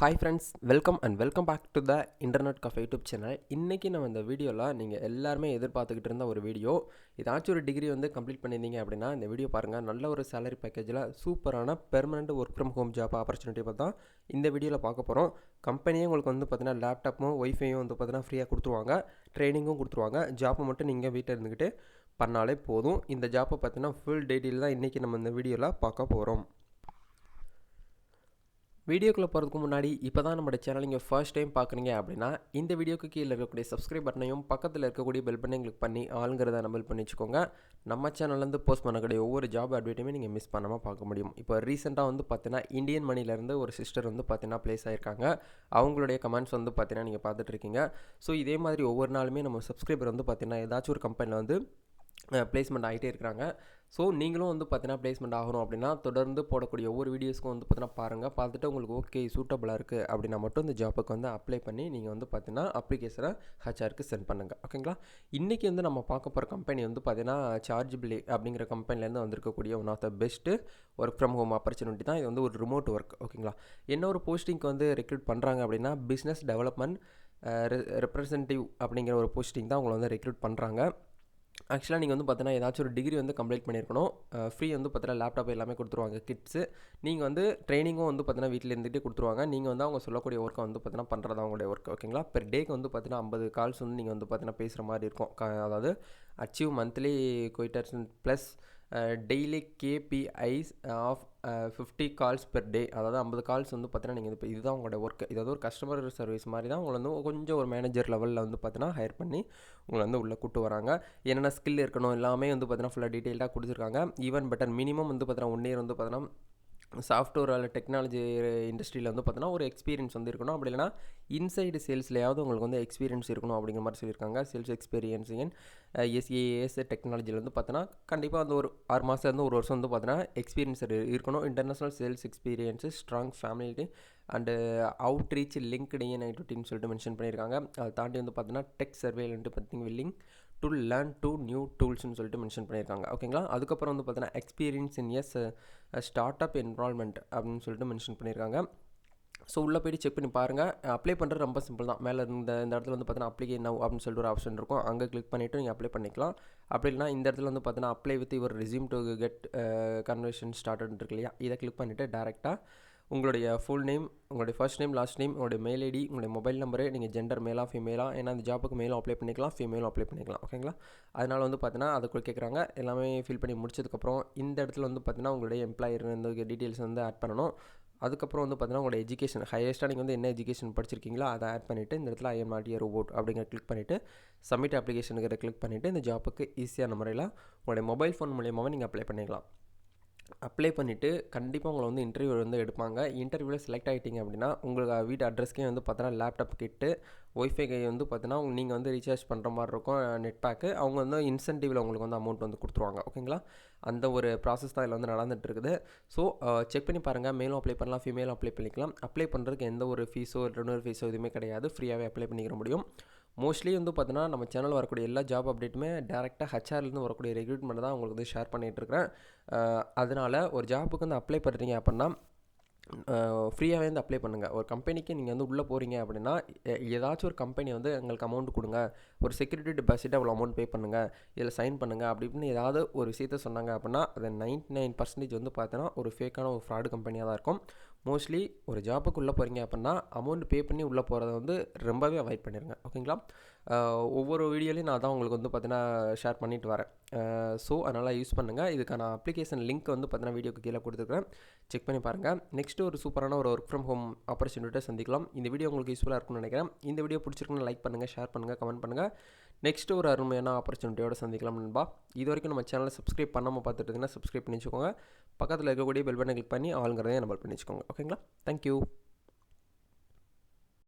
Hi friends welcome and welcome back to the internet cafe YouTube channel இன்றைக்கி நம்ம இந்த வீடியோவில் நீங்கள் எல்லாருமே எதிர்பார்த்துக்கிட்டு இருந்த ஒரு வீடியோ. ஏதாச்சும் ஒரு டிகிரி வந்து கம்ப்ளீட் பண்ணியிருந்தீங்க அப்படின்னா இந்த வீடியோ பாருங்கள் நல்ல ஒரு சேலரி பேக்கேஜில் சூப்பரான permanent work from home job opportunity பார்த்தா இந்த வீடியோவில் பார்க்க போகிறோம் கம்பெனியே உங்களுக்கு வந்து பார்த்தீங்கன்னா லேப்டாப்பும் ஒய்ஃபையும் வந்து பார்த்தீங்கன்னா ஃப்ரீயாக கொடுத்துருவாங்க. ட்ரைனிங்கும் கொடுத்துருவாங்க. ஜாப்பை மட்டும் நீங்கள் வீட்டில் இருந்துக்கிட்டு பண்ணாலே போதும். இந்த ஜாப்பை பார்த்தீங்கன்னா ஃபுல் டீட்டெயில் தான் இன்றைக்கி நம்ம இந்த வீடியோவில் பார்க்க போகிறோம் வீடியோக்குள்ளே போகிறதுக்கு முன்னாடி இப்போ தான் நம்ம சேனல் நீங்கள் ஃபர்ஸ்ட் டைம் பார்க்குறீங்க அப்படின்னா இந்த வீடியோக்கு கீழே இருக்கக்கூடிய சப்ஸ்கிரைப் பட்டனையும் பக்கத்தில் இருக்கக்கூடிய பெல் பட்டனையும் கிளிக் பண்ணி ஆளுங்கிறத நம்பல் பண்ணி வச்சுக்கோங்க. நம்ம சேனல்லேருந்து போஸ்ட் பண்ணக்கூடிய ஒவ்வொரு ஜாப் அட்வைட்டையுமே நீங்கள் மிஸ் பண்ணாமல் பார்க்க முடியும். இப்போ ரீசெண்டாக வந்து பார்த்தீங்கன்னா இந்தியன் மணிலேருந்து ஒரு சிஸ்டர் வந்து பார்த்தீங்கன்னா ப்ளேஸ் ஆயிருக்காங்க. அவங்களுடைய கமெண்ட்ஸ் வந்து பார்த்தீங்கன்னா நீங்கள் பார்த்துட்ருக்கீங்க ஸோ இதே மாதிரி ஒவ்வொரு நாளுமே நம்ம சப்ஸ்கிரைபர் வந்து பார்த்தீங்கன்னா ஏதாச்சும் ஒரு கம்பெனியில் வந்து ப்ளேஸ்மெண்ட் ஆகிட்டே இருக்கிறாங்க. ஸோ நீங்களும் வந்து பார்த்தீங்கன்னா ப்ளேஸ்மெண்ட் ஆகணும் அப்படின்னா தொடர்ந்து போடக்கூடிய ஒவ்வொரு வீடியோஸ்க்கும் வந்து பார்த்தீங்கன்னா பாருங்கள் பார்த்துட்டு உங்களுக்கு ஓகே சூட்டபுளாக இருக்குது அப்படின்னா மட்டும் இந்த ஜாப்புக்கு வந்து அப்ளை பண்ணி நீங்கள் வந்து பார்த்தீங்கன்னா அப்ளிகேஷனை ஹச்ஆருக்கு சென்ட் பண்ணுங்கள் ஓகேங்களா இன்றைக்கி வந்து நம்ம பார்க்க போகிற கம்பெனி வந்து பார்த்தீங்கன்னா சார்ஜிபிளி அப்படிங்கிற கம்பெனிலேருந்து வந்திருக்கக்கூடிய one of the best work from home opportunity தான். இது வந்து ஒரு ரிமோட் ஒர்க் ஓகேங்களா என்ன ஒரு போஸ்டிங்க்கு வந்து ரெக்ரூட் பண்ணுறாங்க அப்படின்னா பிஸ்னஸ் டெவலப்மெண்ட் ரெப்ரசன்டேட்டிவ் அப்படிங்கிற ஒரு போஸ்டிங் தான் உங்களை வந்து ரெக்ரூட் பண்ணுறாங்க ஆக்சுவலாக நீங்கள் வந்து பார்த்தீங்கன்னா ஏதாச்சும் ஒரு டிகிரி வந்து கம்ப்ளீட் பண்ணியிருக்கணும். ஃப்ரீ வந்து பார்த்தீங்கன்னா லேப்டாப் எல்லாமே கொடுத்துருவாங்க கிட்ஸு நீங்கள் வந்து ட்ரைனிங்கும் வந்து பார்த்தீங்கன்னா வீட்டில் இருந்துகிட்டே கொடுத்துருவாங்க. நீங்கள் வந்து அவங்க சொல்லக்கூடிய ஒர்க்கை வந்து பார்த்தீங்கன்னா பண்ணுறது அவங்களுடைய ஒர்க் ஓகேங்களா பெர் டேக்கு வந்து பார்த்தீங்கன்னா ஐம்பது கால்ஸ் வந்து நீங்கள் வந்து பார்த்தீங்கன்னா பேசுகிற மாதிரி இருக்கும். அதாவது achieve monthly quotas plus daily KPIs of fifty calls per day அதாவது ஐம்பது கால்ஸ் வந்து பார்த்தீங்கன்னா நீங்கள் இப்போ இதுதான் உங்களோட ஒர்க் இதாவது ஒரு கஸ்டமர் சர்வீஸ் மாதிரி தான் உங்களை வந்து கொஞ்சம் ஒரு மேனேஜர் லெவலில் வந்து பார்த்தீங்கன்னா ஹையர் பண்ணி உங்களை வந்து உள்ளே கூட்டு வராங்க. என்னென்ன ஸ்கில் இருக்கணும் எல்லாமே வந்து பார்த்தீங்கன்னா ஃபுல்லாக டீட்டெயிலாக கொடுத்துருக்காங்க. ஈவன் பெட்டர் மினிமம் வந்து பார்த்தீங்கன்னா ஒன் இயர் வந்து பார்த்தீங்கன்னா சாஃப்ட்வேர் அல்ல டெக்னாலஜி இண்டஸ்ட்ரியில் வந்து பார்த்தீங்கன்னா ஒரு எக்ஸ்பீரியன்ஸ் வந்து இருக்கணும். அப்படி இல்லைனா இன்சைடு சேல்ஸ்லையாவது உங்களுக்கு வந்து எக்ஸ்பீரியன்ஸ் இருக்கணும் அப்படிங்கிற மாதிரி சொல்லியிருக்காங்க. சேல்ஸ் எக்ஸ்பீரியன்ஸ் இன் எஸ்ஏஎஸ் டெக்னாலஜியில் வந்து பார்த்தீங்கன்னா கண்டிப்பாக வந்து ஒரு ஆறு மாதம் வந்து ஒரு வருஷம் வந்து பார்த்தீங்கன்னா எக்ஸ்பீரியன்ஸ் இருக்கணும். International sales experience strong family and outreach LinkedIn ஐடின்னு சொல்லிட்டு மென்ஷன் பண்ணியிருக்காங்க. அதை தாண்டி வந்து பார்த்தீங்கன்னா டெக் சர்வேலன்ட்டு பார்த்திங்க willing to learn to new டூல்ஸ்னு சொல்லிட்டு மென்ஷன் பண்ணியிருக்காங்க. ஓகேங்களா அதுக்கப்புறம் வந்து பார்த்தீங்கன்னா experience in S start up enrolment அப்படின்னு சொல்லிட்டு மென்ஷன் பண்ணியிருக்காங்க. ஸோ உள்ளே போய்ட்டு செக் பண்ணி பாருங்கள் அப்ளை பண்ணுறது ரொம்ப சிம்பிள் தான். மேலே இந்த இந்த இடத்துல வந்து பார்த்தீங்கன்னா அப்ளிகே நவ் அப்படின்னு சொல்லிட்டு ஒரு ஆப்ஷன் இருக்கும். அங்கே கிளிக் பண்ணிவிட்டு நீங்கள் அப்ளை பண்ணிக்கலாம். அப்படி இல்லைனா இந்த இடத்துல வந்து பார்த்தீங்கன்னா apply with your resume to get conversion ஸ்டார்ட்னு இருக்கு இல்லையா? இதை கிளிக் பண்ணிவிட்டு டேரெக்டாக உங்களுடைய ஃபுல் நேம் உங்களுடைய ஃபர்ஸ்ட் நேம் லாஸ்ட் நேம் உங்களுடைய மெயில் ஐடி உங்களுடைய மொபைல் நம்பரு நீங்கள் ஜெண்டர் மேலா ஃபீமேலா ஏன்னா அந்த ஜாப்புக்கு மேலும் அப்ளை பண்ணிக்கலாம் ஃபீமேலும் அப்ளை பண்ணிக்கலாம் ஓகேங்களா அதனால் வந்து பார்த்தீங்கன்னா அதுக்குள்ள கேட்குறாங்க எல்லாமே ஃபில் பண்ணி முடிச்சதுக்கப்புறம் இந்த இடத்துல வந்து பார்த்தீங்கன்னா உங்களுடைய எம்ப்ளாயர் இந்த டீட்டெயில்ஸ் வந்து ஆட் பண்ணணும். அதுக்கப்புறம் வந்து பார்த்தீங்கன்னா உங்களோட எஜுகேஷன் ஹையஸ்ட்டாக நீங்கள் வந்து என்ன எஜுகேஷன் படிச்சிருக்கீங்களோ அதை ஆட் பண்ணிவிட்டு இந்த இடத்துல ஐஎம் நாட் இயர் ரோபோட் அப்படிங்கிற கிளிக் பண்ணிவிட்டு சப்மிட் அப்ளிகேஷனுங்கிற கிளிக் பண்ணிவிட்டு இந்த ஜாப்புக்கு ஈஸியான முறையில் உங்களுடைய மொபைல் ஃபோன் மூலியமாகவே நீங்கள் அப்ளை பண்ணிக்கலாம். அப்ளை பண்ணிவிட்டு கண்டிப்பாக உங்களை வந்து இன்டர்வியூ வந்து எடுப்பாங்க. இன்டர்வியூவில் செலக்ட் ஆகிட்டீங்க அப்படின்னா உங்களுக்கு வீட்டு அட்ரஸ்க்கே வந்து பார்த்தீங்கன்னா லேப்டாப் கிட்டு ஒய்ஃபை வந்து பார்த்தீங்கன்னா நீங்கள் வந்து ரீசார்ஜ் பண்ணுற மாதிரி இருக்கும் நெட் பேக்கு அவங்க வந்து இன்சென்டிவில் உங்களுக்கு வந்து அமௌண்ட் வந்து கொடுத்துருவாங்க. ஓகேங்களா அந்த ஒரு ப்ராசஸ் தான் இதில் வந்து நடந்துட்டு இருக்குது. ஸோ செக் பண்ணி பாருங்கள் மேலும் அப்ளை பண்ணலாம் ஃபீமேலும் அப்ளை பண்ணிக்கலாம். அப்ளை பண்ணுறதுக்கு எந்த ஒரு ஃபீஸோ ரெண்டு ஃபீஸோ எதுவுமே கிடையாது. ஃப்ரீயாகவே அப்ளை பண்ணிக்கிற முடியும். மோஸ்ட்லி வந்து பார்த்தீங்கன்னா நம்ம சேனல் வரக்கூடிய எல்லா ஜாப் அப்டேட்டுமே டேரெக்டாக ஹச்ஆர்லேருந்து வரக்கூடிய ரெக்ரூட்மெண்ட் தான் உங்களுக்கு வந்து ஷேர் பண்ணிகிட்ருக்கிறேன் அதனால் ஒரு ஜாப்புக்கு வந்து அப்ளை பண்ணுறீங்க அப்படின்னா ஃப்ரீயாகவே வந்து அப்ளை பண்ணுங்கள் ஒரு கம்பெனிக்கு நீங்கள் வந்து உள்ளே போகிறீங்க அப்படின்னா ஏதாச்சும் ஒரு கம்பெனி வந்து எங்களுக்கு அமௌண்ட் கொடுங்க. ஒரு செக்யூரிட்டி டெபாசிட் அவ்வளோ அமௌண்ட் பே பண்ணுங்கள் இதில் சைன் பண்ணுங்கள் அப்படி இப்படின்னு ஏதாவது ஒரு விஷயத்த சொன்னாங்க அப்படின்னா அதை நைன்ட்டி நைன் பர்சன்டேஜ் வந்து பார்த்தோன்னா ஒரு ஃபேக்கான ஒரு ஃப்ராடு கம்பெனியாக தான் இருக்கும். மோஸ்ட்லி ஒரு ஜாப்புக்கு உள்ளே போகிறீங்க அப்படின்னா அமௌண்ட் பே பண்ணி உள்ளே போகிறத வந்து ரொம்பவே அவாய்ட் பண்ணிடுங்க ஓகேங்களா? ஒவ்வொரு வீடியோலையும் நான் தான் உங்களுக்கு வந்து பார்த்தீங்கன்னா ஷேர் பண்ணிட்டு வரேன். ஸோ அதனால் யூஸ் பண்ணுங்கள் இதுக்கான அப்ளிகேஷன் லிங்க் வந்து பார்த்தீங்கன்னா வீடியோக்கு கீழே கொடுத்துருக்கேன். செக் பண்ணி பாருங்கள் நெக்ஸ்ட்டு ஒரு சூப்பரான ஒரு ஒர்க் ஃப்ரம் ஹோம் ஆப்பர்ச்சுனிட்டியை சந்திக்கலாம். இந்த வீடியோ உங்களுக்கு யூஸ்ஃபுல்லாக இருக்கும்னு நினைக்கிறேன். இந்த வீடியோ பிடிச்சிருக்குன்னு லைக் பண்ணுங்கள் ஷேர் பண்ணுங்கள் கமெண்ட் பண்ணுங்கள் நெக்ஸ்ட்டு ஒரு அருமையான ஆப்பர்ச்சுனிட்டியோட சந்திக்கலாம் நண்பா. இது வரைக்கும் நம்ம சேனலை சப்ஸ்கிரைப் பண்ணாமல் பார்த்துட்டு இருந்தீங்கன்னா சப்ஸ்கிரைப் பண்ணி வச்சுக்கோங்க பக்கத்தில் இருக்கக்கூடிய பெல் பட்டனை கிளிக் பண்ணி ஆளுங்கிறதையும் நம்பர் பண்ணி வச்சுக்கோங்க ஓகேங்களா தேங்க்யூ